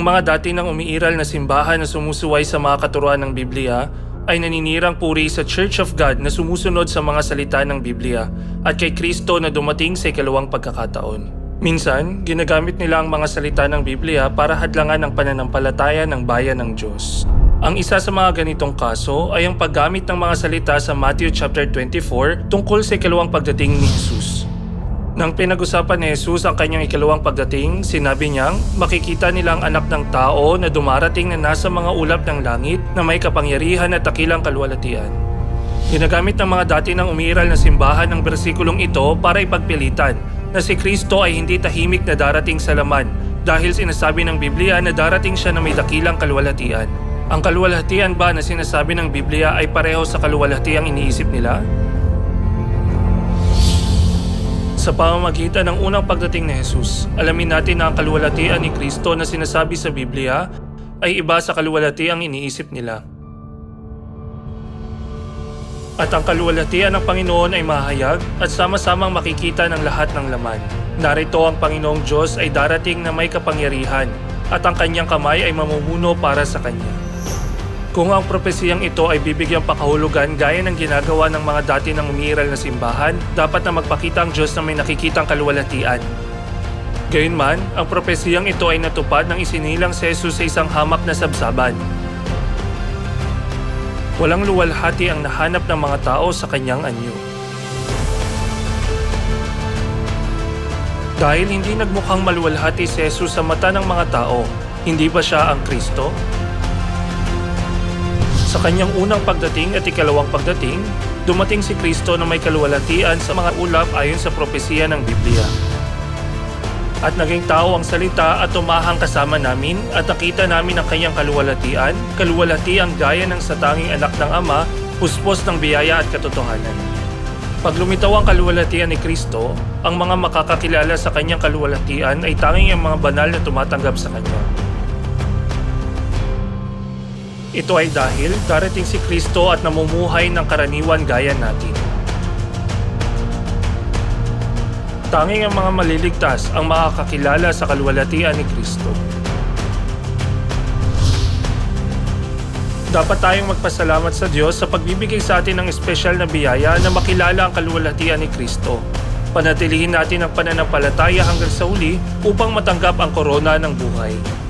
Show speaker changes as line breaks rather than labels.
mga dati nang umiiral na simbahan na sumusuway sa mga katuruan ng Biblia ay naninirang puri sa Church of God na sumusunod sa mga salita ng Biblia at kay Kristo na dumating sa ikalawang pagkakataon. Minsan, ginagamit nila ang mga salita ng Biblia para hadlangan ang pananampalataya ng bayan ng Diyos. Ang isa sa mga ganitong kaso ay ang paggamit ng mga salita sa Matthew chapter 24 tungkol sa ikalawang pagdating ni Jesus. Nang pinag-usapan ni Jesus ang kanyang ikalawang pagdating, sinabi niyang makikita nila ang anak ng tao na dumarating na nasa mga ulap ng langit na may kapangyarihan at takilang kalwalatian. Ginagamit ng mga dati ng umiiral na simbahan ng bersikulong ito para ipagpilitan na si Kristo ay hindi tahimik na darating sa laman dahil sinasabi ng Biblia na darating siya na may dakilang kalwalatian. Ang kalwalhatian ba na sinasabi ng Biblia ay pareho sa kalwalhatiang iniisip nila? Sa pamamagitan ng unang pagdating ni Jesus, alamin natin na ang kaluwalhatian ni Kristo na sinasabi sa Biblia ay iba sa kaluwalhatiang iniisip nila. At ang kaluwalhatian ng Panginoon ay mahayag at sama-samang makikita ng lahat ng laman. Narito ang Panginoong Diyos ay darating na may kapangyarihan at ang kanyang kamay ay mamumuno para sa kanya. Kung ang propesiyang ito ay bibigyang pakahulugan gaya ng ginagawa ng mga dati ng umiiral na simbahan, dapat na magpakita ang Diyos na may nakikitang kaluwalhatian. Gayunman, ang propesiyang ito ay natupad nang isinilang si Jesus sa isang hamak na sabsaban. Walang luwalhati ang nahanap ng mga tao sa kanyang anyo. Dahil hindi nagmukhang maluwalhati si Jesus sa mata ng mga tao, hindi ba siya ang Kristo? Sa kanyang unang pagdating at ikalawang pagdating, dumating si Kristo na may kaluwalhatian sa mga ulap ayon sa propesiya ng Biblia. At naging tao ang salita at tumahang kasama namin at nakita namin ang kanyang kaluwalhatian, kaluwalhatiang gaya ng satanging anak ng Ama, puspos ng biyaya at katotohanan. Pag lumitaw ang kaluwalhatian ni Kristo, ang mga makakakilala sa kanyang kaluwalhatian ay tanging ang mga banal na tumatanggap sa kanya. Ito ay dahil darating si Kristo at namumuhay ng karaniwan gaya natin. Tanging ang mga maliligtas ang makakakilala sa kaluwalhatian ni Kristo. Dapat tayong magpasalamat sa Diyos sa pagbibigay sa atin ng espesyal na biyaya na makilala ang kaluwalhatian ni Kristo. Panatilihin natin ang pananampalataya hanggang sa uli upang matanggap ang korona ng buhay.